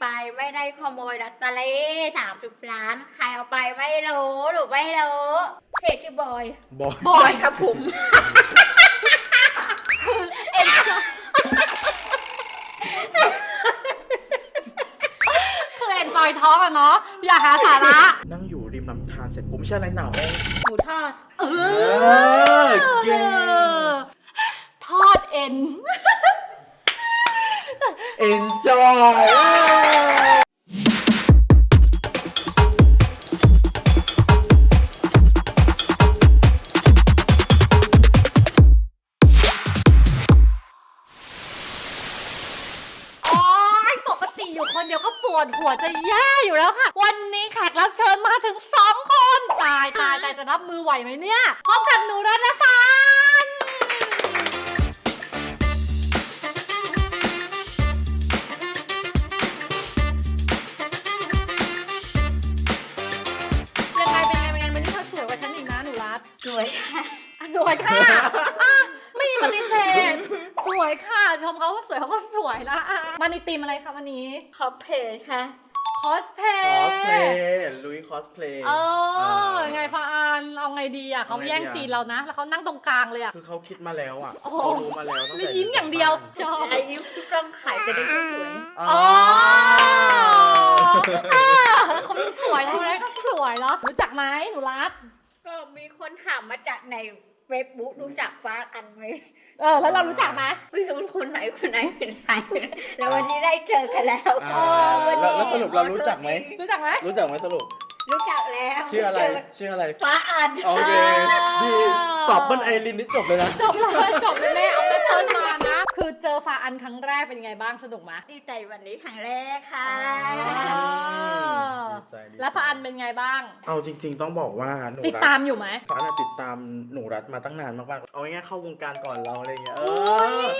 ไปไม่ได้ขโมยลอตเตอรี่สามสิบล้าน ใครเอาไปไม่รู้หนูไม่รู้เพจชื่อบอย บอกบอยครับผมคือเอ็นจอยท้องอะเนาะอย่าหาสาระนั่งอยู่ริมลำธารเสร็จผมไม่ใช่อะไรหนาวเลยหมูทอด เอเออเก่ง ทอดเอ็น enjoy โอ๊ยปกติอยู่คนเดียวก็ปวดหัวจะแย่อยู่แล้วค่ะ วันนี้แขกรับเชิญมาถึงสองคน ตายตายแต่จะรับมือไหวไหมเนี่ย พบกับหนูรัตนสันยั สวยค่ะอะ ไม่มีปฏิเสธ สวยค่ะ ชมเขาว่าสวยเขาก็สวยละอะมาในธีมอะไรคะวันนี้ขอบเพจค่ะ คอสเพลคอสเพลย์ลุยคอสเพลย์เออไงฟาอานเอาไงดีอะเขาเอาไงดีแย่งอะซีนเรานะ แล้วเขานั่งตรงกลางเลยอะ คือเขาคิดมาแล้วอะโอ้โห เขารู้มาแล้วตั้งแล้วแต่ยิ้มอย่างเดียวจออายุต้องขายไปได้ก็สวยอ๋อ๋ออเขาเป็นสวยแล้วนะก็สวยแล้วรู้จักไหมหนูรัตก็มีคนถามมาจากใน เฟซบุ๊กรู้จักฟ้าอันไหมเออ แล้วเรารู้จักไหมไม่รู้คนไหนคนไหนเป็นใครแล้ววันนี้ได้เจอกันแล้วอ่าแล้วแล้วสรุปเรารู้จักไหม รู้จักไหมรู้จักไหมสรุป รู้จักแล้วชื่ออะไรเจชื่ออะไร ฟ้าอันโอเคอ่าดีตอบเบิ้ลไอรินนี่จบเลยนะ จบเลยจบเลยแม่เอาแม่เพิ่นมานะคือ เจอฟาอันครั้งแรกเป็นยังไงบ้างสนุกไหมดีใจวันนี้ครั้งแรกค่ะอ๋อดีใจดีใจแล้วฟาอันเป็นไงบ้าง เอาจริง ๆ ต้องบอกว่าหนูติดรัตามอยู่ไหมฟ้าน่ะติดตามหนูรัฐมาตั้งนานมากๆเอาง่ายๆเข้าวงการก่อนเราอะไรเงี้ยเอโอ้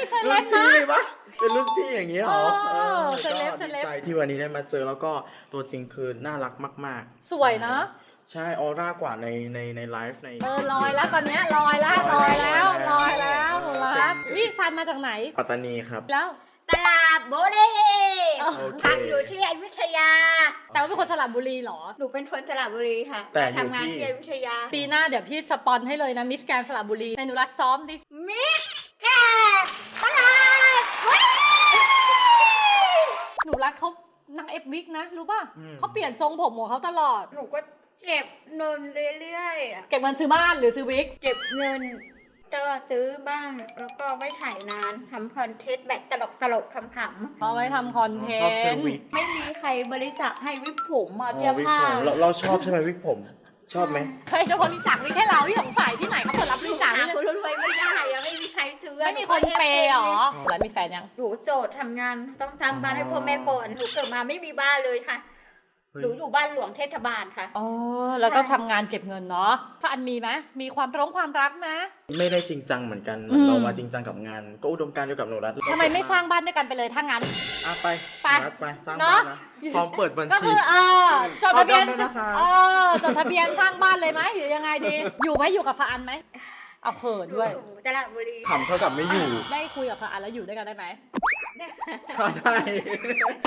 อยเซเลบนะรุ่นพี่ปะเป็นรุ่นพี่อย่างเงี้ยเหรอเอออเซเลบก็เซเลบ ดีใจที่วันนี้ได้มาเจอแล้วก็ตัวจริงคือน่ารักมากๆ สวยเนอะใช่ ออร่ากว่าในในในไลฟ์ใน เออลอยแล้วตอนเนี้ยลอยแล้วลอยแล้วลอยแล้วหนูรักนี่ฟันมาจากไหน ปัตตานีครับ แล้ว ตลาดโบเด้โอเคทำอยู่ที่อยุธยา แต่ว่าเป็นคนสระบุรีเหรอ หนูเป็นคนสระบุรีค่ะแต่อยู่ทำงานที่ ที่อยุธยาปีหน้าเดี๋ยวพี่สปอนให้เลยนะมิสแกนสระบุรีในหนูรักซ้อมสิมิสแกรนด์ตลาดโบเด้หนูรักเขานางเอฟวิกนะรู้ป่ะอืม เขาเปลี่ยนทรงผมของเขาตลอด หนูก็ เก็บเงินเรื่อยๆอะเก็บเงินซื้อบ้านหรือซื้อวิก เก็บเงินก็ซื้อบ้าง แล้วก็ไม่ถ่ายนานทำคอนเทนต์แบบตลกตลกๆขำเอาไว้ทำคอนเทชอบซื้อนต์วิกๆไม่มีใครบริจาคให้วิกผมอะอ๋เสื้ออวิกผ้าผมเราเราชอบใช่ไหมวิกผม ชอบไหมใครจะบริจาควิกให้เราที่สงสัยที่ไหนเขาเปิดรับบริจาคหาไม่คนรวยไม่ได้อะไม่มีใครซื้อไม่มีคนเปย์หรอแล้วมีแฟนยัง หนูโสดทำงานต้องทำบ้านให้พ่อแม่ก่อนหนูเกิดมาไม่มีบ้านเลยค่ะเฮ้ย หนูอยู่บ้านหลวงเทศบาลค่ะ อ๋อ แล้วก็ใช่ทำงานเก็บเงินเนาะฟันมีไหมมีความร้องความรักไหม ไม่ได้จริงจังเหมือนกันอืม เรามาจริงจังกับงาน ก็อุดมการณ์เดียวกับหนูรัฐทำไมไม่สร้างบ้านด้วยกันไปเลยถ้างั้น อะไปไปรัฐไปสร้างเนบ้าอะ นนะพร้อมเปิดบัญก็ชี คือเออจดทะเบียนเอาด้วยนะคะ เออจดทะเบียนสร้างบ้านเลยไหมหรือยังไงดี อยู่ไหมอยู่กับฟาอันไหม เอาเขินด้วยหนูตลาดบุรีขำเท่ากับไม่อยู่ ได้คุยกับฟาอันแล้วอยู่ด้วยกันได้ไหมได้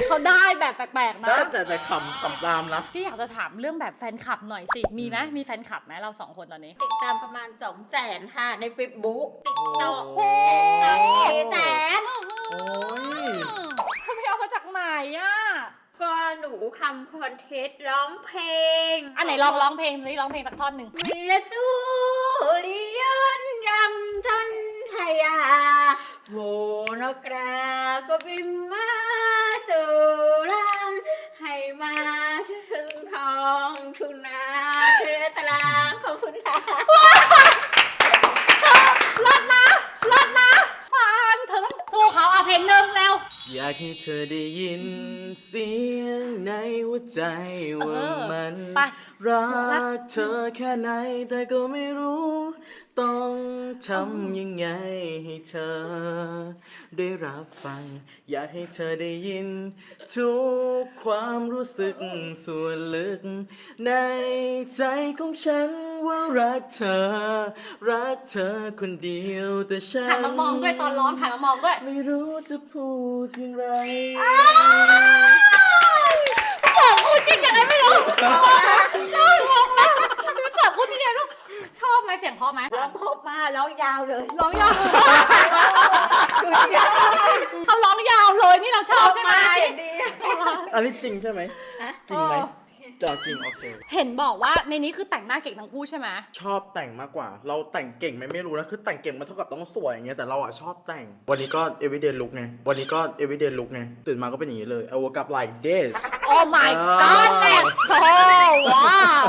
เขาได้แบบแปลกๆนะได้แต่แต่ขำขำตามนะ พี่อยากจะถามเรื่องแบบแฟนคลับหน่อยสิ มีไหมมีแฟนคลับไหมเราสองคนตอนนี้ ติดตามประมาณสองแสนค่ะ ในเฟซบุ๊กติ๊กต็อกโอ้สี่แสน โอ้ย เขาไปเอามาจากไหนอะ ก็หนูทำคอนเทนต์ร้องเพลงอันไหนลองร้องเพลงสิร้องเพลงสักท่อนหนึ่งเมียสูริยนต์ยำทนทยาโมนกราก็บินมาสู่รังให้มาถึงทองทุนาเธอตารางของคุณตารถนะรถนะฟานเธอต้องสู้เขาเอาเพลงหนึ่งแล้ว อยากให้เธอได้ยินเสียงในหัวใจว่าเออมัน ไป รักเธอแค่ไหนแต่ก็ไม่รู้ ต้องทำยังไงให้เธอ ได้รับฟัง อยากให้เธอได้ยิน ทุกความรู้สึกส่วนลึก ในใจของฉันว่ารักเธอ รักเธอคนเดียวแต่ฉันหันมามองด้วยตอนร้องหันมามองด้วยไม่รู้จะพูดอย่างไรเก่งยังไงไม่รู้ มเสียงเพราะไหมร้องพบมาร้องยาวเลยร้องยาวหยุดยาวเขาร้องยาวเลยนี่เราชอบใช่ไหมเสียงดี อันนี้จริงใช่ไหมฮะจริงไหม จอจริงโอเค เห็นบอกว่าในนี้คือแต่งหน้าเก่งทั้งคู่ใช่ไหมชอบแต่งมากกว่า เราแต่งเก่งไหมไม่รู้นะคือแต่งเก่งมันเท่ากับต้องสวยอย่างเงี้ยแต่เราอะชอบแต่ง วันนี้ก็ everyday look ไงวันนี้ก็ everyday look ไงตื่นมาก็เป็นอย่างนี้เลย I woke up like this โอ้ my อ่า god แม่โซว้าว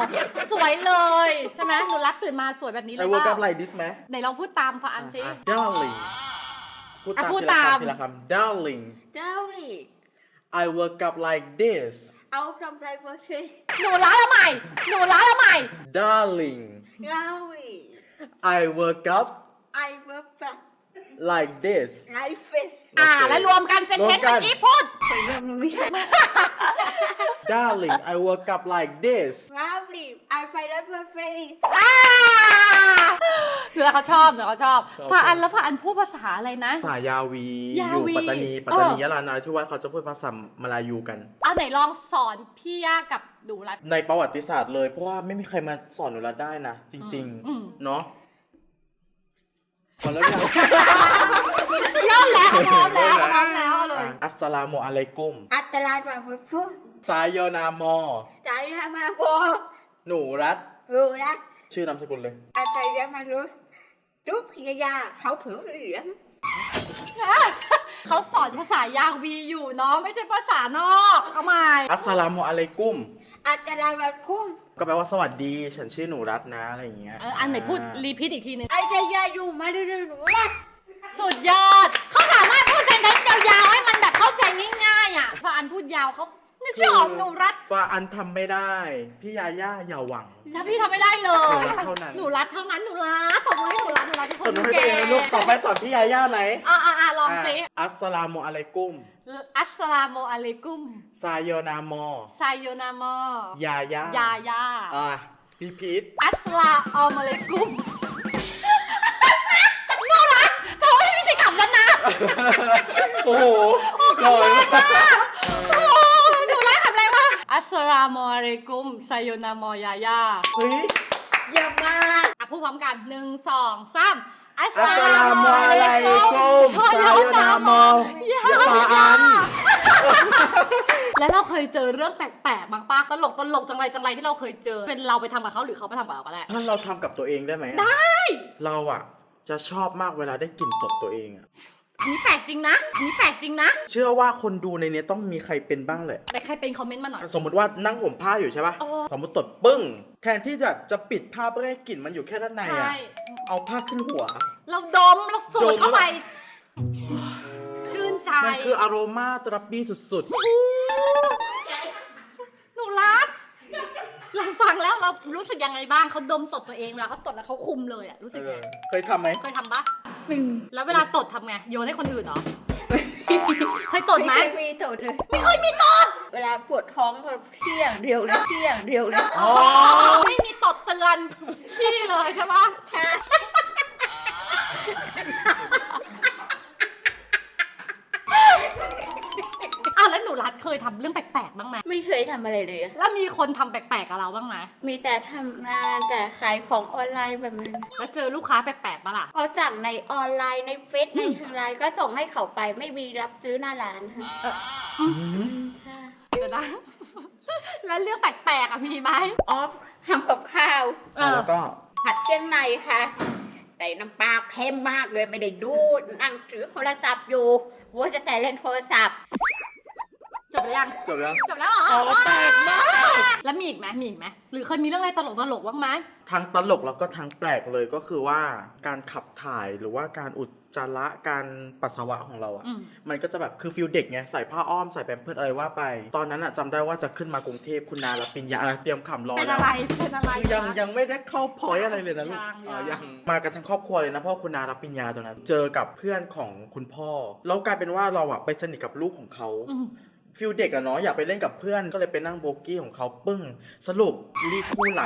สวยเลยใช่ไหมหนูรักตื่นมาสวยแบบนี้เล I ย woke เป up ล่า like this ไหมไหนลองพูดตามฝาอันซิอะ darling พูดอะตามพูดทีละตาม คำทีละคำ darling เจ้าหลี I woke up like this เอาคำไรโพสต์หนูรักละใหม่ หนูรักละใหม่ darling เจ้าหลี I woke up ไอเวิร์กแบบ like this ไลฟ์เป็น อ่า โอเค แล้วรวมกันเซนเทนรวมกัน เมื่อกี้พูดคนเริ่มไม่ใช่ darling I woke up like this เจ้าหลีไอไฟแล้วเพอร์เฟกอ่าหรือเขาชอบหรือเขาชอบชอบ ฝาอันแล้วฝาอันพูดภาษาอะไรนะ ภาษายาวี ยาอยู่วีปัตตานี ปัตตานีเออ ยะลานราธิวาสเขาจะพูดภาษามาลายูกัน เอาไหนลองสอนพี่ย่ากับหนูรัด ในประวัติศาสตร์เลย เพราะว่าไม่มีใครมาสอนหนูรัดได้นะ จริงอืม ๆ เนาะพอแล้วยัง เริ่มแล้วพร้อมแล้วพร้อมแล้วเอาเลยอะอัสสลามุอะลัยกุม อัตราแบบพูดซายอนามอ ใจทำมาพอหนูรัดรู้นะชื่อนามสกุลเลย อาจารย์มารู้ทุกพิยาเขาผิวเหลืองเขาสอนภาษายาวีอยู่เนาะไม่ใช่ภาษานอกเอาใหม่อัสสลามุอะลัยกุม อาจารย์มาคุ้มก็แปลว่าสวัสดี ฉันชื่อหนูรัดนะอะไรอย่างเงี้ยเอออันไหนพูดรีพีทอีกทีหนึงอาจารย์อยู่มาเรื่อยๆหนูนะ สุดยอด เขาสามารถพูดเซนเทนต์ยาวๆให้มันแบบเข้าใจง่ายๆอะพออันพูดยาวเขานึกชื่อออกหนูรัดฟ้าอันทำไม่ได้ พี่ยาย่าอย่าหวัง ถ้าพี่ทำไม่ได้เลหนูย รัดเท่านั้น หนูรัดเท่านั้นหนูรัดตบมือให้หนูรัดหนูรัดทุกคสอนนให้ตัวเองนะลูกต่อไปสอนพี่ยาย่าไหมอ่าอ่าลองสิอะอัสสลามุอะลัยกุมอัสสลามุอะลัยกุมซายอนามอไซโยนามอยาย่ายายา อะพีพีทอัสสลาอัลมาเลกุม โอ้โหหล่อมากโอ้หนูรักทำอะไรวะอัสสลามุอะลัยกุมไซโยนามอยายาเฮ้ยอย่ามาอะพูดพร้อมกันหนึ่งสองสามอัสอัสสสลาลามุมุอะอะลัลัยยกุกุมมไซโยนามอยาฟาอัน แล้วเราเคยเจอเรื่องแปลกๆบางป้าตลกตลกจังไรจังไรที่เราเคยเจอ เป็นเราไปทำกับเขาหรือเขาไปทำกับเราก็ได้ ถ้าเราทำกับตัวเองได้ไหมได้ เราอะจะชอบมากเวลาได้กลิ่นตดตัวเองอะ อันนี้แปลกจริงนะ อันนี้แปลกจริงนะ เชื่อว่าคนดูในเนี้ยต้องมีใครเป็นบ้างแหละ แต่ใครเป็นคอมเมนต์มาหน่อย สมมติว่านั่งห่มผ้าอยู่ใช่ป่ะ เออ สมมติตดปึ้ง แทนที่จะจะปิดผ้าเพื่อให้กลิ่นมันอยู่แค่ด้านในอะใช่เอาผ้าขึ้นหัว เราดม เราสูดเข้าไป ชื่นใจมันคืออารมาตราปีสุดหนูรักเราฟังแล้วเรารู้สึกยังไงบ้างเขาดมตดตัวเองเวลาเขาตดแล้วเขาคุมเลยอะรู้ๆสึกเอไงอเคยทำไหมเคยทำปะ แล้วเวลาตดทำไงโยนให้คนอื่นเหรอ เคยตดไหม ไม่เคยมีโตเลยไม่เคยมีตด เวลาปวดท้องก็เที่ยงเดียวเลยเที่ยงเดียวเลยอ๋อไม่มีตดเตือนขี้เลยใช่ปะ ใช่ อ้าวแล้วหนูรัดเคยทำเรื่องแปลกๆบ้างไหมไม่เคยทำอะไรเลยอะแล้วมีคนทำแปลกๆกับเราบ้างไหมมีแต่ทำงานแต่ขายของออนไลน์แบบนั้นแล้วเจอลูกค้าแปลกๆปะล่ะ เขาสั่งในออนไลน์ในเฟซในไลน์ก็ส่งให้เขาไปไม่มีรับซื้อหน้าร้านค่ะค่ะเดี๋ยวนะ แล้วเรื่องแปลกๆอะมีไหมออฟทำกับข้าว เออแล้วก็ผัดเชียงในค่ะใส่น้ำปลาเค็มมากเลยไม่ได้ดูนั่งถือโทรศัพท์อยู่ว่าจะแต่เล่นโทรศัพท์ จบหรือยัง จบแล้ว จบแล้วเหรออ๋อแปลกมากแล้วมีอีกไหมมีอีกไหมหรือเคยมีเรื่องอะไรตลกตลกๆบ้างไหมทั้งตลกแล้วก็ทั้งแปลกเลยก็คือว่าการขับถ่ายหรือว่าการอุจจาระการปัสสาวะของเราอะ อืม มันก็จะแบบคือฟิลเด็กไงใส่ผ้าอ้อมใส่แปมเพิร์ดอะไรว่าไป ตอนนั้นอะจำได้ว่าจะขึ้นมากรุงเทพคุณนารับปริญญาอะเตรียมขำรอเป็นแล้วอะไร เป็นอะไร คือยังวะยังไม่ได้เข้าพอยอะไรเลยนะลูกยังอ๋อยัยัง งมากันทั้งครอบครัวเลยนะเพราะว่าคุณนารับปริญญาตอนนั้น เจอกับเพื่อนของคุณพ่อแล้วกลายเป็นว่าเราอะไปสนิทกับลูกของเขา อืม ฟิลเด็กอะเนาะอยากไปเล่นกับเพื่อนก็เลยไปนั่งโบกี้ของเขาปึ้ง สรุปรีดคู่ไหล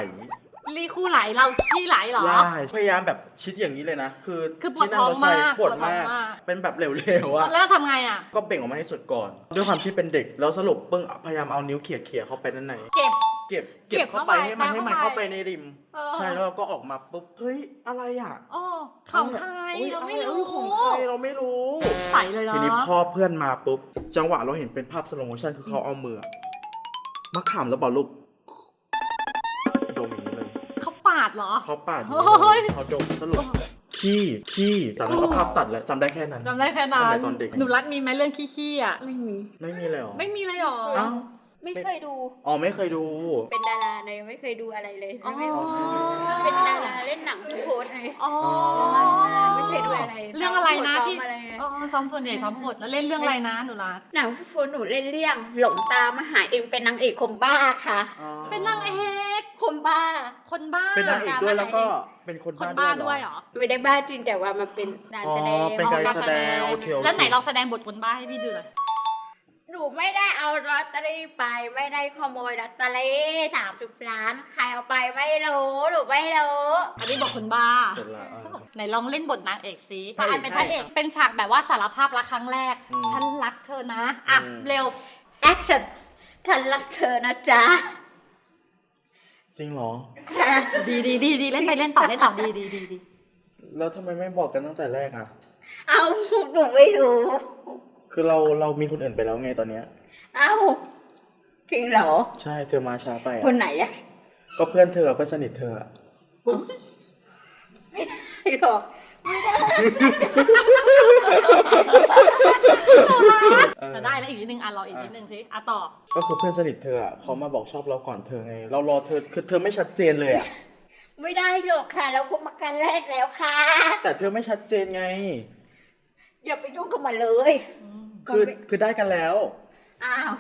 รีคู่ไหลเราขี้ไหลเหรอ ได้พยายามแบบชิดอย่างนี้เลยนะ คือคือปวดที่นั่รถไฟท้องมากปวดปวดท้องมากมาก เป็นแบบเหลวๆอะแล้วทำไงอะก็เบ่งออกมาให้สุดก่อน ด้วยความที่เป็นเด็กแล้วสรุปเปิ้งพยายามเอานิ้วเขี่ยเขี่ยๆเข้าไปด้านในเก็บ เก็บเก็เก็บบเข้าไปเข้าไปให้มันตามให้มันเข้าเข้าไปไปในริมเออใช่แล้วเราก็ออกมาปุ๊บเฮ้ยอะไรอะโอ้ของใครอุ๊ยเราไม่อะรู้ของใครเราไม่รู้ใส่เลยเนาะทีนี้พ่อเพื่อนมาปุ๊บจังหวะเราเห็นเป็นภาพสโลโมชั่นคือเขาเอามือมาขำแล้วบอกลูกดมอย่างนี้เลยเขาปาดเหรอเขาปาดอย่างโอ้นี้เลยยเขาดมสรุปขี้ขี้แต่นั้นก็ภาพตัดแล้วจำได้แค่นั้นจำได้แค่นั้จำได้นตอนเด็กหนูรัดมีไหมเรื่องขี้ๆอะไม่มีไม่มีเลยเหรอไม่มีเลยเหรออ้าว ไม่เคยดู อ๋อไม่เคยดู เป็นดาราเลยไม่เคยดูอะไรเลยอ๋อไม่เป็นดาราเล่นหนังทุกโพสเลยอ๋อไม่เคยดูอะไรเรื่องอะไรนะที่ซ้อมอะไรอะอ๋อซ้อมส่วนใหญ่ซ้อมบทแล้วเล่นเรื่องอะไรนะหนูรัดหนังทุกโพสหนูเล่นเรื่องหลงตามหาเองเป็นนางเอกคมบ้าค่ะ เป็นนางเอกคมบ้า คนบ้า เป็นนางเอกด้วยแล้วก็เป็นคนคนบ้าบ้าด้ด้ววยยเหเหรรออไม่ได้บ้าจริงแต่ว่ามันเป็นการแสดงอ๋อเป็นการอ๋อแสดงโอเคโอเคแล้วไหนลองแสดงบทคนบ้าให้พี่ดูหน่อย หนูไม่ได้เอาลอตเตอรี่ไป ไม่ได้ขโมยลอตเตอรี่สามสิบล้าน ใครเอาไปไม่รู้หนูไม่รู้อันนี้บทคนบ้า เสร็จละเออไหนลองเล่นบทนางเอกสิพระเอกอะเป็นพระเอก เป็นฉากแบบว่าสารภาพรักครั้งแรก อืมฉันรักเธอนะ อะ อืม เร็ว action ฉันรักเธอนะจ๊ะจริงเหรอ ดีดีดีดีเล่นไปเล่นต่อเล่นต่อดีดีดีดีแล้วทำไมไม่บอกกันตั้งแต่แรกอะ เอาหนูไม่รู้ คือเราเรามีคนอื่นไปแล้วไงตอนเนี้ย เอาจริงเหรอ ใช่เธอมาช้าไปคนอะไหนอะก็เพื่อนเธอเพื่อนสนิทเธออะไม่หรอกเออจะได้แล้วอีกนิดนึงอะรออีกนิดนึงสิอะต่อก็คือเพื่อนสนิทเธออะเขามาบอกชอบเราก่อนเธอไง เรารอเธอคือเธอไม่ชัดเจนเลยอะไม่ได้หรอกค่ะ เราคบมากันแรกแล้วค่ะ แต่เธอไม่ชัดเจนไง อย่าไปยุ่งกับมันเลย คือคือได้กันแล้ว อ้าว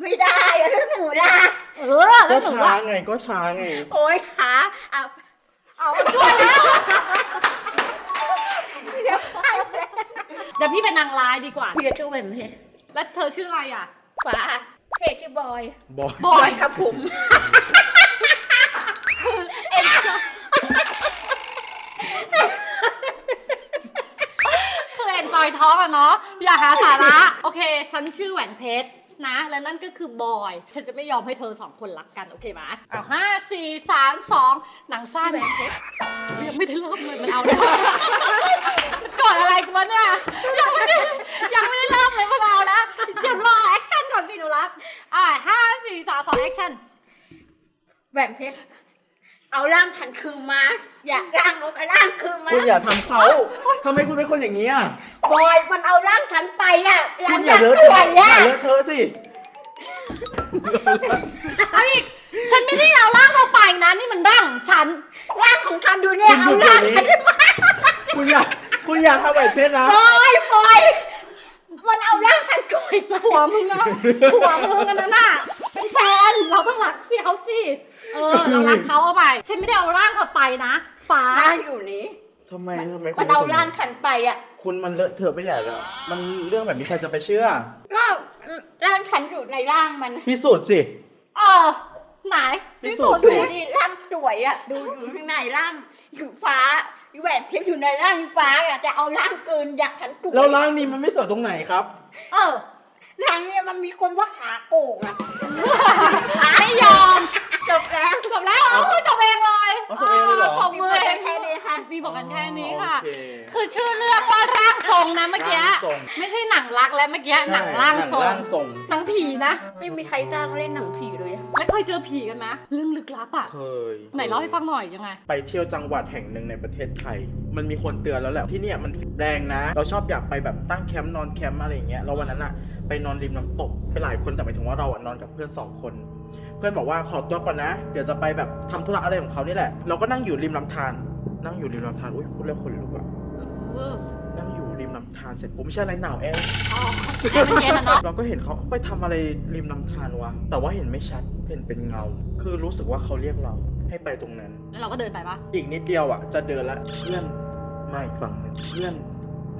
ไม่ได้อะแล้วหนูล่ะเออก็แล้วหนูช้าว่าไงก็ช้าไง โอ๊ยขาเอาเอาช่วยแล้วเดี๋ยวไปเดี๋ยวพี่เป็นนางร้ายดีกว่า พี่จะช่วยแบบเพชรแล้วเธอชื่ออะไรอะ ฟ้าเพชรที่บอย บอกบอยครับผม อแอนจอยท้องอะเนาะอย่าหาสาระ โอเค ฉันชื่อแหวนเพชรนะ และนั่นก็คือบอย ฉันจะไม่ยอมให้เธอสองคนรักกัน โอเคไหมเอาห้าสี่สามสองหนังสั้นแหวนเพชรยังไม่ได้เริ่มเลยมันเอาเลยมันก่อนอะไรกันวะเนี่ยยังไม่ได้ยังไม่ได้เริ่มเลยมันเอาแล้วเดี๋ยวรอแอคชั่นก่อนสิหนูรักอ่าห้าสี่สามสองแอคชั่นแหวนเพชรเอาร่างขันคืนมา อยากร่างลงกับร่างคืนมาคุณอย่าทำเขาทำไมคุณเป็นคนอย่างนี้อะ บอยมันเอาร่างฉันไปอะหลัคุงณอจาย่ากเลอะเทป่วยอะอย่าอะเลอะเทอะสิ เอาอีก ฉันไม่ได้เอาร่างเธอไปนะนี่มันร่างของฉัน ร่างของฉันดูเนี่ยคุณหเอายุดเดี๋ร่ายงวนี้คุณอย่าคุณอย่าทำแบบเพชรนะบอยบอยมันเอาร่างฉันกวยมาผัวมึงอะผัวมึงกันนะน่ะเป็นแฟนเราต้องรักสิเขาสิเออเรารักเขาเอาไปฉันไม่ได้เอาร่างเธอไปนะฟ้า ร่างอยู่นี้ ทำไมทำไมคุมัณนเอาป็คร่างฉันไปอะ คุณมันเลอะเทอะไปใหญ่แล้ว มันเรื่องแบบนี้ใครจะไปเชื่อ ก็ร่างฉันอยู่ในร่างมัน พิสูจน์สิ เออไหนพิพิสูสูจจน์น์สิสิดูดิร่างสวยอะดูอยู่ข้างในร่างอยู่ฟ้าแหวนเพชรอยู่ในร่างฟ้าอะจะเอาร่างเกินอยากฉันสวยแล้วร่างนี้มันไม่สวยตรงไหนครับ เออร่างเนี่ยมันมีคนว่าขาโก่งอะไม่ยอมจบแล้วจบแล้ว ร่างทรงนะเมื่อกี้ ร่างทรง ไม่ใช่หนังรักแล้วเมื่อกี้หนังร่างทรงหนัร่างทรงหนังผีนะ ไม่มีใครสร้างเล่นหนังผีเลยอะแล้วเคยเจอผีกันนะ เรื่องลึกลับอะ เคยไหนเล่าให้ฟังหน่อยยังไง ไปเที่ยวจังหวัดแห่งหนึ่งในประเทศไทย มันมีคนเตือนแล้วแหละที่เนี่ยมันแรงนะ เราชอบอยากไปแบบตั้งแคมป์นอนแคมป์อะไรอย่างเงี้ยแล้ววันนั้นอะไปนอนริมน้ำตกไปหลายคนแต่หมายถึงว่าเราอะนอนกับเพื่อนสองคน เพื่อนบอกว่าขอตัวก่อนนะ เดี๋ยวจะไปแบบทำธุระอะไรของเขานี่แหละ เราก็นั่งอยู่ริมลำธารนั่งอยู่ริมลำธารอุ้ยพูดแล้วคนลุกอะนั่งอยู่ริมลำ ธารเสร็จผมไม่ใช่อะไรหนาวแอร์อ๋อแอร์มันเย็นอะเนาะเราก็เห็นเขาไปทำอะไรริมลำธารวะ แต่ว่าเห็นไม่ชัดเห็นเป็นเงา คือรู้สึกว่าเขาเรียกเราให้ไปตรงนั้น แล้วเราก็เดินไปปะอีกนิดเดียวอะ จะเดินละเพื่อนมาอีกฝั่งหนึ่งเพื่อน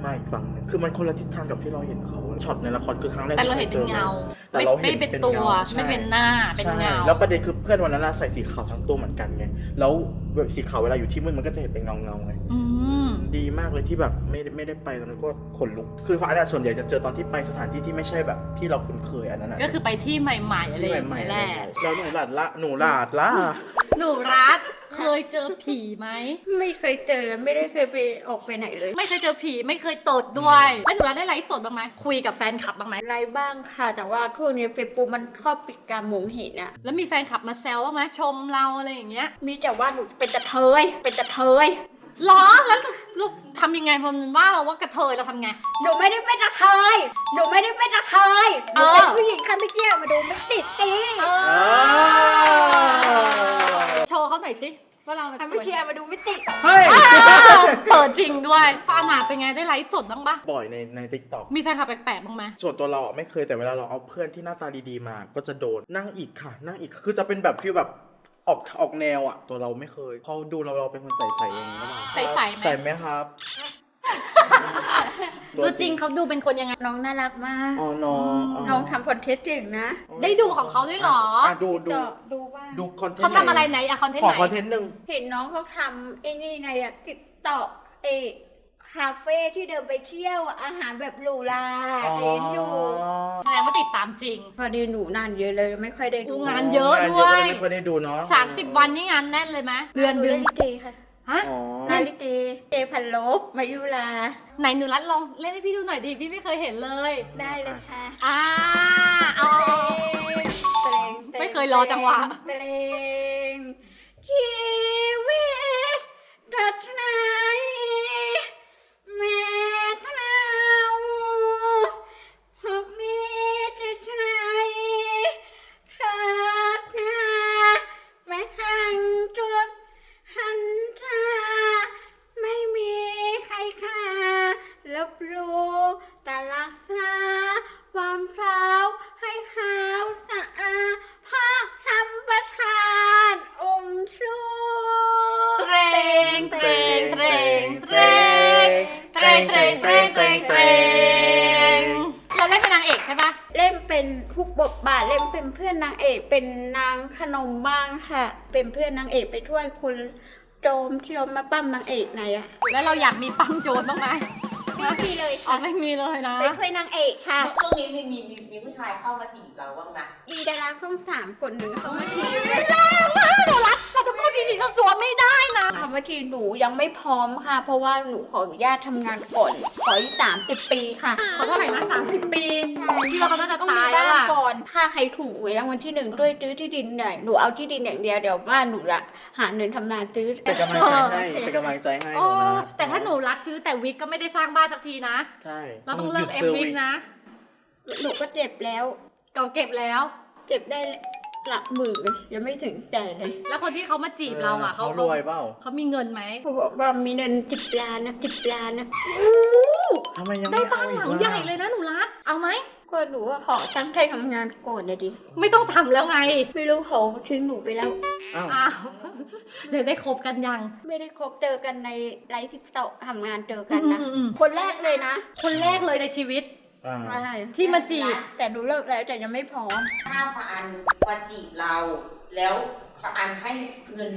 มมาอีกฝั่งหนึงคือมันคนละทิศทางกับที่เราเห็นเขาช็อตในละครคือครั้งแรกแต่เราเห็นเป็นเงา แต่ไม่เราไม่เห็นเป็นเป็นตัวเงาใช่ ไม่เป็นหน้า เป็นเงา ใช่แล้วประเด็นคือเพื่อนวันนั้นน่ะใส่สีขาวทั้งตัวเหมือนกันไง แล้วแบบสีขาวเวลาอยู่ที่มืดมันก็จะเห็นเป็นเงาเงาๆไง อืม ดีมากเลยที่แบบไม่ได้ไม่ได้ไปตอนนั้นก็ขนลุก คือฟ้าเนี่ยส่วนใหญ่จะเจอตอนที่ไปสถานที่ที่ไม่ใช่แบบที่เราคุ้นเคยอันนั้นนะก็คือไปที่ใหม่ๆอะไรที่อย่างใหม่เงี้ยๆแหละแล้วหนูหลาดละหนูหลาดละ หนูรัดเคยเจอผีไหม ไม่เคยเจอไม่ได้เคยไปออกไปไหนเลยไม่เคยเจอผีไม่เคยตดด้วยแล้วหนูรัดได้ไลฟ์สดบ้างไหมคุยกับแฟนคลับบ้างไหมไรบ้างค่ะ แต่ว่าช่วงนี้ไปปูมันชอบปิดการมองเห็นอะแล้วมีแฟนคลับมาแซวบ้างไหมชมเราอะไรอย่างเงี้ย มีแต่ว่าหนูเป็นตะเทยเป็นตะเทย หรอแล้วลูกทำยังไงพอมันว่าเราว่ากระเทยเราทำไง หนูไม่ได้เป็นตะเทยหนูไม่ได้เป็นตะเทยหนูเป็นเออ ผู้หญิงค่ะไม่เกี่ยวมาดูไม่ติดจริงเออ่าโชว์เขาหน่อยสิว่าเราค่ะสไม่วยเชื่อมาดูไม่ติดเฮ้ย เปิดจริงด้วยฟาร์มาเป็นไงได้ไลฟ์สดบ้างปะบ่อยในในทิกตอกมีแฟนคลับแปลกๆบ้างไหมส่วนตัวเราอะไม่เคยแต่เวลาเราเอาเพื่อนที่หน้าตาดีๆมา ก็จะโดนนั่งอีกค่ะ นั่งอีกคือจะเป็นแบบฟีลแบบ ออกออกแนวอะ ตัวเราไม่เคยเขาดูเราเราเป็นคนใส่ๆอย่างนี้หรือเปล่าใส่ๆไหม ใส่ไหมครับ ตัวจริงเขาดูเป็นคนยังไง น้องน่ารักมาก อ๋อน้องน้องทำคอนเทนต์เก่งนะได้ดูของเขาด้วยเหรอ อะดูดูต่อดูบ้างดูคอนเทนต์เขาทำอะไรไหนอะคอนเทนต์ขอไหนคอนเทนต์หนึ่ง เห็นน้องเขาทำไอ้นี่ไงอะติดต่อเอ คาเฟ่ที่เดินไปเที่ยวอาหารแบบหรูหราเห็นอยู่แสดงว่าติดตามจริง พอดีหนูนานเยอะเลยไม่ค่อยได้ดูดูงานเยอะงานด้วยก็เลไม่ค่อยได้ดูเนาะ30วันนี่งานแน่นเลยไหมเดือนหเดือนล่ลิเกค่ะฮะ อ๋อนาลิเกเจพันลบมายุราไหนหนูรัดลองเล่นให้พี่ดูหน่อยดิพี่ไม่เคยเห็นเลยได้เลยค่ะอ่าเอาเตรงไม่เคยรอจังหวะ เตรงชีวิต วยคุณโจมที่เรามาปั้มนางเอกไหนอะแล้วเราอยากมีปั๊มโจรบ้างไหมไม่มีเลยอ๋อค่ะไม่มีเลยนะเป็นช่วยนางเอกค่ะ ช่วงนี้มีมีมีมีผู้ชายเข้ามาจีบเราบ้างนะมีดาราช่องสามคนหนึ่งเขามาที แรงมากหนูรั กเราจะพูดจริงๆสัวๆไม่ได้นะเขามาทีหนูยังไม่พร้อมค่ะ เพราะว่าหนูขออนุญาตทำงานก่อนขออีกสามสิบปีค่ะเขาเท่าไหร่นะสามสิบปีที่เราเขาน่าจะต้องตามียแล้วบ้านล่ะก่อนถ้าใครถูกหวยรางวัลที่หนึ่งด้วยซื้อที่ดินหน่อยหนูเอาที่ดินอย่างเดียวเดี๋ยวบ้านหนูละหาเงินทำนาซื้อเป็นกำลังใจให้เป็นกำลังใจให้หโอ้นูนะแต่ถ้าหนูรักซื้อแต่วิกก็ไม่ได้สร้างบ้านสักทีนะใช่เราต้องเลิกหเอยุดฟซื้วิกนะหนูก็เจ็บแล้วเก่าเก็บแล้ว เจ็บได้ หลักหมื่นเลยยังไม่ถึงแต่เลยแล้วคนที่เขามาจีบเราอะเขารวยเปล่าเขามีเงินไหมเขาบอกว่ามีเงินสิบล้านนะสิบล้านนะทำไมยังได้ม่บ้านหลังอีกะใหญ่เลยนะหนูรักเอาไหมก็หนูว่าขอตั้งใจทำงานก่อนเลยดิ ไม่ต้องทำแล้วไง ไม่รู้เขาทิ้งหนูไปแล้วอ้าวอ้าว เดี๋ยวได้คบกันยัง ไม่ได้คบเจอกันในไลฟ์ทิกตอกทำงานเจอกันนะอืมอืมอืมคนแรกเลยนะ คนแรกเลยในชีวิต อ่าใช่ที่มาจีบแต่หนูเลิกแล้วแต่ยังไม่พร้อม ถ้าฟาอันมาจีบเรา แล้วฟาอันให้เงิน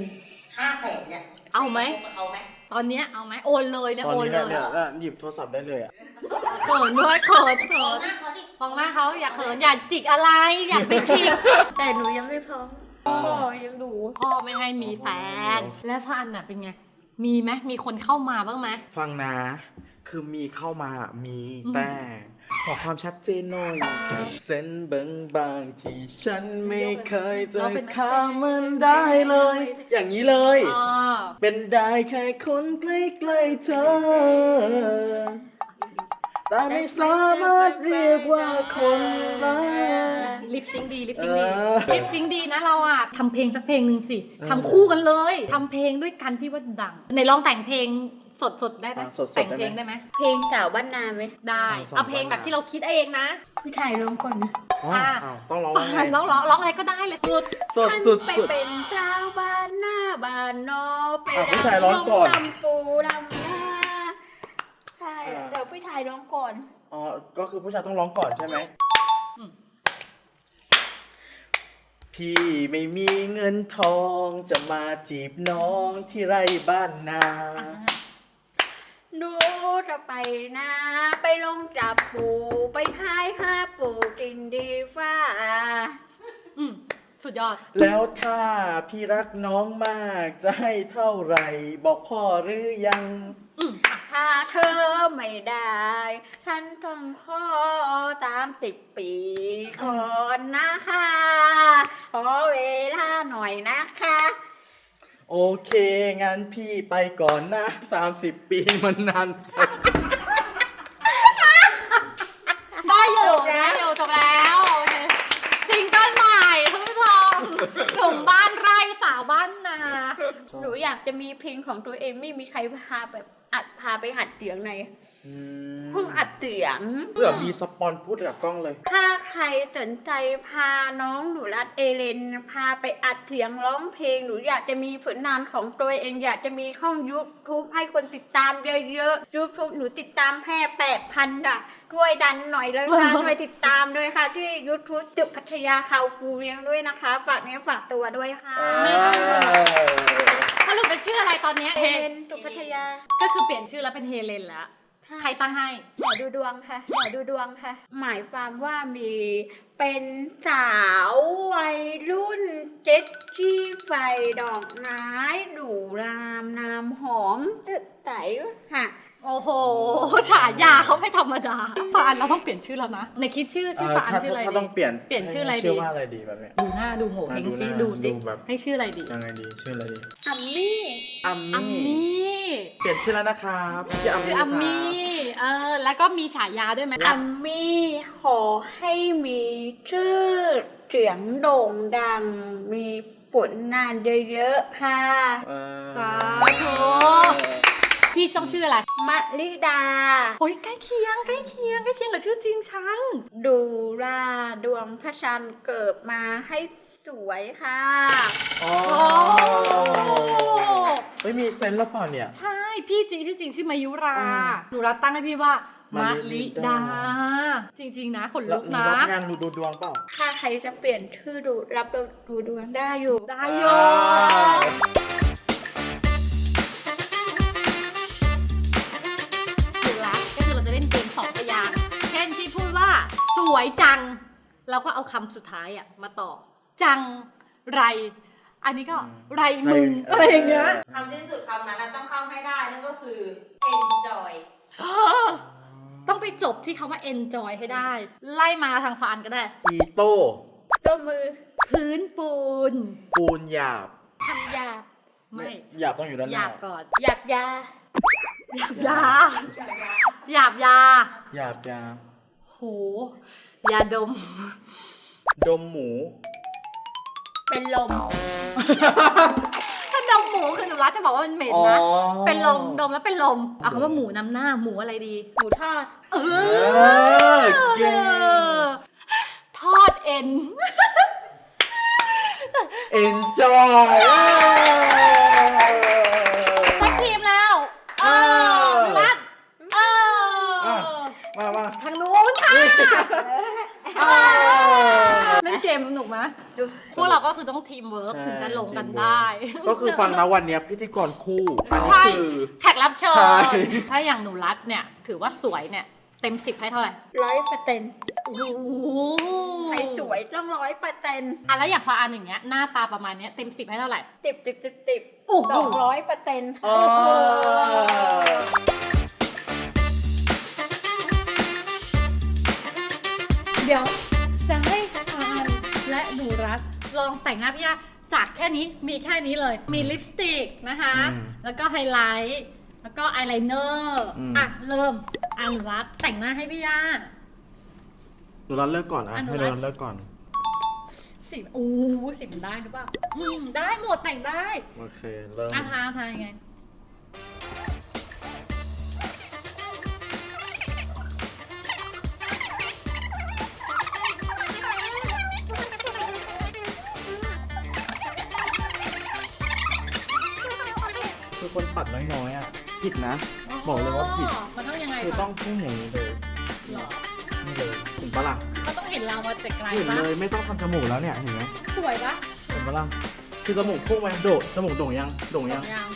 ห้าแสนเนี่ยเอาไหมคบกับเขาไหมตอนเนี้ยเอาไหมโอนเลยเนี่ยตอนโอนนี้เลเนี่ยยเนี่ยหยิบโทรศัพท์ได้เลยอะเขินด้วยเขินเขิมองนหน้าเขาดิมองหน้าเขาอยากเขินอยากจิกอะไรอยากไปจิก แต่หนูยังไม่พร้อมพ่อยังดู พ่อไม่ให้มีแฟน แล้วพันน่ะเป็นไง มีไหมมีคนเข้ามาบ้างไหมฟังนะ คือมีเข้ามามีอืมแต่ขอความชัดเจนหน่อยแค่เส้นบางบางๆที่ฉันไม่เคยจะข้ามมันได้เลย อย่างนี้เลยอ๋อเป็นได้แค่คนใกล้ๆเธอ แต่ไม่สามารถเรียกว่าคนรัก ลิปซิงค์ดีลิปซิงค์ดีเออ ลิปซิงค์ดีนะเราอะทำเพลงสักเพลงหนึ่งสิทำคู่กันเลยทำเพลงด้วยกันพี่ว่าดังในลองแต่งเพลงสดๆได้ไหมอะสดๆแต่งได้ไหมเพลงได้ไหมเพลงสาวบ้านนาไหมได้อะสองเอาเพลงคนแบบนะที่เราคิดเองนะ พี่ถ่ายร้องก่อนนะอ๋ออะ อ้าวต้องร้องฟัว่าไงงร้องร้องร้องอะไรก็ได้เลยสุดสดสุดไปสุด เป็นสาวบ้านหน้าบ้านนอกไปอะผู้ชายร้องก่อนดำปูดำนา ใช่อ่าเดี๋ยวพี่ายร้องก่อน อ๋อ ก็คือผู้ชายต้องร้องก่อนใช่ไหมอืมพี่ไม่มีเงินทองจะมาจีบน้องที่ไร่บ้านนา หนูจะไปนะไปลงจับปูไปขายข้าปูกินดีฟ้า อืมสุดยอด แล้วถ้าพี่รักน้องมากจะให้เท่าไหร่ บอกพ่อหรือยัง อืมอะถ้าเธอไม่ได้ ฉันต้องขอตามติดปีก่อนนะคะ ขอเวลาหน่อยนะคะ โอเค งั้นพี่ไปก่อนนะสามสิบปีมันนานไปได้อยู่ได้อยู่จบแล้วโอเคซิงเกิลใหม่ท่านผู้ชมหนุ่มบ้านไร่สาวบ้านนา หนูอยากจะมีเพลงของตัวเองไม่มีใครพาแบบ อัดพาไปหัดเสียงในอืมห้องอัดเสียงเพื่อมีสปอนพูดกับกล้องเลย ถ้าใครสนใจพาน้องหนูรัดเอเลน พาไปอัดเสียงร้องเพลงหนูอยากจะมีผลงานของตัวเองอยากจะมีช่องยูทูบให้คนติดตามเยอะๆยูทูบหนูติดตามแค่แปดพันอะช่วยดันหน่อยเลยค่ะช่วยติดตามด้วยค่ะ ที่ยูทูบตึกพัทยาเขาปูเลี้ยงด้วยนะคะ ฝากเนี้อฝากตัวด้วยค่ะไม่ต้องส รุปเป็นชื่ออะไรตอนเนี้ยเอเฮเลนตึกพัทยาก็คือเปลี่ยนชื่อแล้วเป็นเฮเลนแล้ว ใครตั้งให้หมอดูดวงค่ะหมอดูดวงค่ะ หมายความว่ามีเป็นสาววัยรุ่นเจ็ดที่ไฟดอกไม้ดูรามน้ำหอมตึกไตค่ะ โอ้โหฉายาเขาไม่ธรรมดาฟานเราต้องเปลี่ยนชื่อแล้วนะในคิดชื่อชื่อฟานถ้าชื่ออะไรถ้าดีต้องเปลี่ยนเปลี่ยนชื่ออะไรให้ดีชื่อว่าอะไรดีแบบเนี้ยดูหน้าดูโหเฮงซิอ่าดูดูหน้าสิดูแบบให้ชื่ออะไรดียังไงดีชื่ออะไรดีอัมมี่อัมอัมมี่มี่เปลี่ยนชื่อแล้วนะครับชื่ออัมชื่มี่ออัมมี่เออแล้วก็มีฉายาด้วยไหมอัมมี่ขอให้มีชื่อเสียงโด่งดังมีผลงานเยอะๆค่ะเออสาธุ พี่ช่องชื่ออะไรมะลิดา โอ้ยใกล้เคียงใกล้เคียงใกล้เคียงกับชื่อจริงฉัน ดูราดวงพระจันทร์เกิดมาให้สวยค่ะอ๋อโอ้ไม่มีเซนส์แล้วเปล่าเนี่ย ใช่พี่จริงชื่อจริงชื่อมายุราอ่าหนูรัตตั้งให้พี่ว่ามะมะลิลิดา ดา จริง ๆ นะขนแล้ลุวกมีนะ รับงานดูดูดวงเปล่า ถ้าใครจะเปลี่ยนชื่อดูรับดูดวงได้อยู่ ได้โยหนู วยจัง เราก็เอาคำสุดท้ายอะมาต่อ จังไร อันนี้ก็อืมไรมึงอะไรอย่างเงี้ย คำสิ้นสุดคำนั้นนะต้องเข้าให้ได้นั่นก็คือ enjoy ต้องไปจบที่คำว่า enjoy ให้ได้ ไล่มาทางฟานก็ได้ อีโต้ตัวมือ พื้นปูน ปูนหยาบทำหยาบไม่ หยาบต้องอยู่ด้านหหน้ายาบก่อน หยาบยาหยาบยาหยาบยา หยาบยาโหยาดม ดมหมู เป็นลม ถ้าดมหมูคือหนูรักจะบอกว่ามันเหม็นอ๋อนะ เป็นลมดมแล้วเป็นลมเอาคำว่าหมูนำหน้าหมูอะไรดี หมูทอด เอเอออเก่งทอดเอ็น enjoy กมสนุกไหมดูพวกเราก็คือต้องทีมเวิร์กใช่ถึงจะลงกันทีมเวิร์กได้ก็คือฟังนะวันเนี้ยพิธีกรคู่อันนี้ใช่คือ แขกรับเชิญใช่ ถ้าอย่างหนูรัดเนี่ย ถือว่าสวยเนี่ย เต็มสิบให้เท่าไหร่ร้อยเปอร์เซ็นต์โอ้โหใครสวยต้องร้อยเปอร์เซ็นต์อะแล้วอย่างฟ้าอันอย่างเงี้ยหน้าตาประมาณเนี้ยเต็มสิบให้เท่าไหร่ ติบติบติบติบโอ้โห สองร้อยเปอร์เซ็นต์อ๋อเดี๋ยวจะให้ ลองแต่งหน้าพี่ยาจากแค่นี้มีแค่นี้เลย มีลิปสติกนะคะ อืมแล้วก็ไฮไลท์ แล้วก็อายไลเนอร์อืม อะ เริ่มอะหนูรัดแต่งหน้าให้พี่ยาหนูรันเลิกก่อนอะอะหนูให้รัหนนูรันเลิกก่อน สิโอ้สิมันได้หรือเปล่าอืมได้หมดแต่งได้โอเค เริ่มอะทาทายังไง นปัดน้อยๆอะผิดนะ บอกเลยว่าผิด มันต้องยังไงคือคะต้องพุ่งอย่างนี้เลยหรอนี่เลยเห็นปะล่ะเขาต้องเห็นเรามาแต่ไกลเห็นปะเลยไม่ต้องทำจมูกแล้วเนี่ยเห็นไหมสวยปะเห็นปะล่ะคือจมูกพุ่งไปโดดจมูกโด่งยังโด่งยังยัง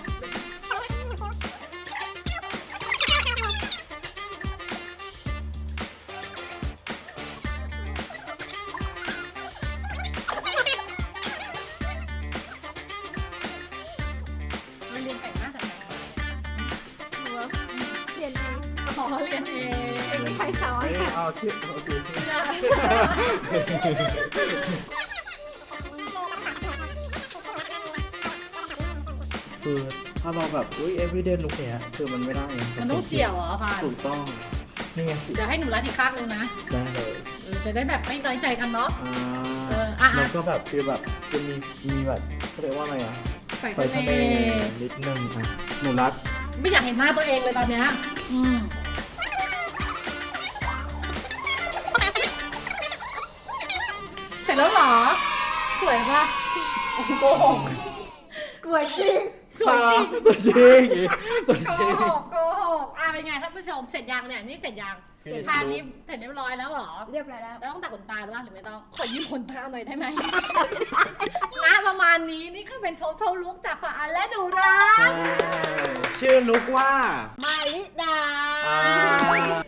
นี่เอาชื่อโอเคคือถ้าเราแบบ อุ้ย everyday look เนี้ยคือมันไม่ได้ไงมันต้องเสี่ยวเหรอพานถูกต้อง นี่ไงเดี๋ยวให้หนูรัดอีกข้างนึงนะได้เลยเออจะได้แบบไม่น้อยใจกันเนาะ อ่เอออะอะ แล้วก็แบบคือแบบจะมีมีแบบเขาเรียกว่าอะไรอะใส่ไฟทะทะเลเลนิดนึงอะหนูรัด ไม่อยากเห็นหน้าตัวเองเลยตอนเนี้ยอืม วยปะโอ้โหโกหกสวยจริงสวยจริงตัวจริงตัวโกจริง หกโกหกอะเป็นไงท่านผู้ชมเสร็จยังเนี่ยนี่เสร็จยัง Finish ทานนี้เสร็จเรียบร้อยแล้วเหรอ เรียบร้อยแล้ว แล้วต้องตัดขนตาหรือว่าหรือไม่ต้อง ขอยืมขนตาหน่อยได้ไหมอะประมาณนี้นี่คือเป็น total look จากฝาอันและหนูรัใช่กชื่อลุกว่า มาริดาอ่า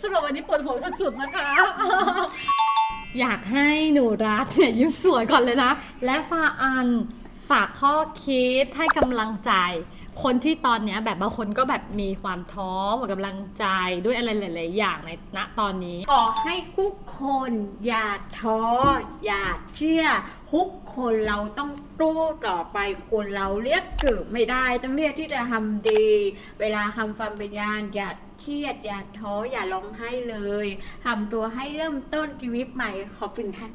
สำหรับวันนี้ปวดหัวสุดๆนะคะ อยากให้หนูรักเนี่ยยิ้มสวยก่อนเลยนะ และฝาอันฝากข้อคิดให้กำลังใจ คนที่ตอนเนี้ยแบบบางคนก็แบบมีความท้อหมดกำลังใจด้วยอะไรหลาย ๆ อย่างในณตอนนี้ ขอให้ทุกคนอย่าท้ออย่าเชื่อทุกคนเราต้องตู้ต่อไปคนเราเรียกเกิดไม่ได้ ต้องเรียกที่จะทำดี เวลาทำความเป็นญาณอย่า เครียด อย่าท้ออย่าร้องไห้เลยทำตัวให้เริ่มต้นชีวิตใหม่ขอบคุณค่ะ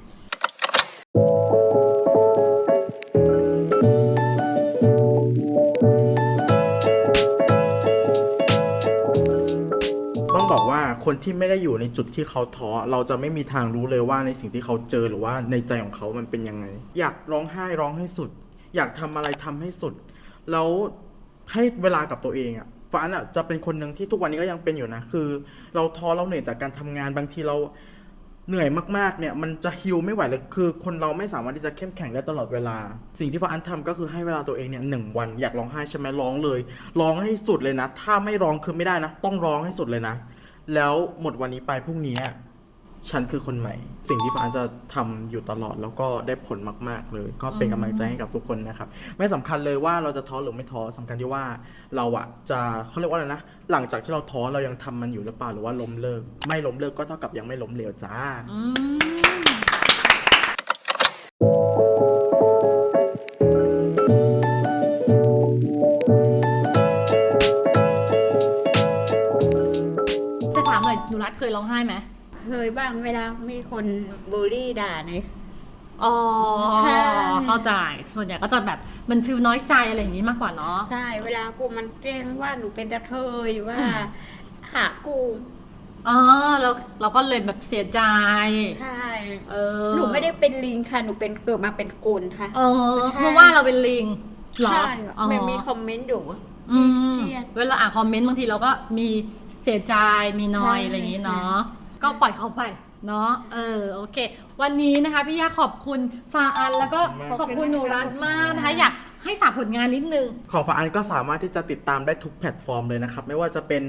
ต้องบอกว่าคนที่ไม่ได้อยู่ในจุดที่เขาท้อเราจะไม่มีทางรู้เลยว่าในสิ่งที่เขาเจอหรือว่าในใจของเขามันเป็นยังไง อยากร้องไห้ร้องให้สุด อยากทำอะไรทำให้สุด แล้วให้เวลากับตัวเองอะ ฟ้านอะจะเป็นคนหนึ่งที่ทุกวันนี้ก็ยังเป็นอยู่นะ คือ เราท้อเราเหนื่อยจากการทำงานบางทีเราเหนื่อยมากๆเนี่ยมันจะฮิวไม่ไหวเลยคือคนเราไม่สามารถที่จะเข้มแข็งได้ตลอดเวลา สิ่งที่ฟ้าอันทำก็คือให้เวลาตัวเองเนี่ยหนึ่งวันอยากร้องไห้ใช่ไหมร้องเลยร้องให้สุดเลยนะ ถ้าไม่ร้องคือไม่ได้นะ ต้องร้องให้สุดเลยนะ แล้วหมดวันนี้ไปพรุ่งนี้ ฉันคือคนใหม่ สิ่งที่ฟ้าจะทำอยู่ตลอดแล้วก็ได้ผลมาก ๆ เลย ก็เป็นกำลังใจให้กับทุกคนนะครับ ไม่สำคัญเลยว่าเราจะท้อหรือไม่ท้อสำคัญที่ว่าเราอะจะเขาเรียกว่าอะไรนะ หลังจากที่เราท้อเรายังทำมันอยู่หรือเปล่าหรือว่าล้มเลิก ไม่ล้มเลิกก็เท่ากับยังไม่ล้มเหลวจ้าจะถามหน่อยหนูรักเคยร้องไห้ไหม เคยบ้างเวลามีคนบูลลี่ด่าใน อ๋อค่ะเข้าใจ ส่วนใหญ่ก็จะแบบมันฟิลน้อยใจอะไรอย่างนี้มากกว่าเนาะ ใช่เวลากูมันแกล้งว่าหนูเป็นกระเทยว่าหากูอ๋อเราเราก็เลยแบบเสียใจ ใช่เออหนูไม่ได้เป็นลิงค่ะหนูเป็นเกิดมาเป็นโกนค่ะ เออเพราะว่าเราเป็นลิงเหรอใช่อ๋อมันมีคอมเมนต์อยู่ อืมเครียด เวลาอ่านคอมเมนต์บางทีเราก็มีเสียใจมีนอยใช่อะไรอย่างนี้เนาะ ก็ปล่อยเขาไปเนาะเออโอเค วันนี้นะคะพี่ยาขอบคุณฟาอันแล้วก็ขอบคุณหนูรัตมากนะคะอยากให้ฝากผลงานนิดนึง ของฟาอันก็สามารถที่จะติดตามได้ทุกแพลตฟอร์มเลยนะครับ ไม่ว่าจะเป็น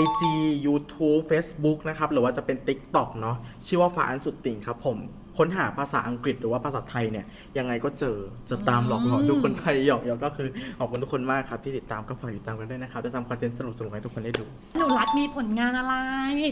IG YouTube Facebook นะครับ หรือว่าจะเป็น TikTok เนาะชื่อว่าฟาอันสุดติ่งครับผม ค้นหาภาษาอังกฤษหรือว่าภาษาไทยเนี่ยยังไงก็เจอจะตามหลอกหลอนทุกคนไปหยอกหยอกก็คือขอบคุณทุกคนมากครับที่ติดตามก็ฝากติดตามกันด้วยนะครับจะทำคอนเทนต์สนุกๆให้ทุกคนได้ดูหนูรัตมีผลงานอะไร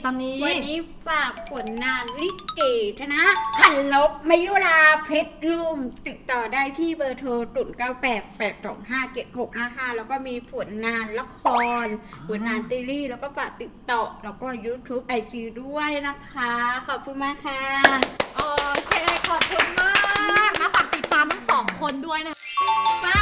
ตอนนี้ วันนี้ฝากผลงานลิเกธนะขันลบไม่ยุราเพชรรุ่มติดต่อได้ที่เบอร์โทรตุ่นเก้าแปดแปดสองห้าเจ็ดหกห้าห้าแล้วก็มีผลงานละครผลงานซีรีส์แล้วก็ฝากติดต่อแล้วก็ YouTube IG ด้วยนะคะ ขอบคุณมากค่ะโอเค ขอบคุณมากนะฝากติดตามทั้งสองคนด้วยนะมา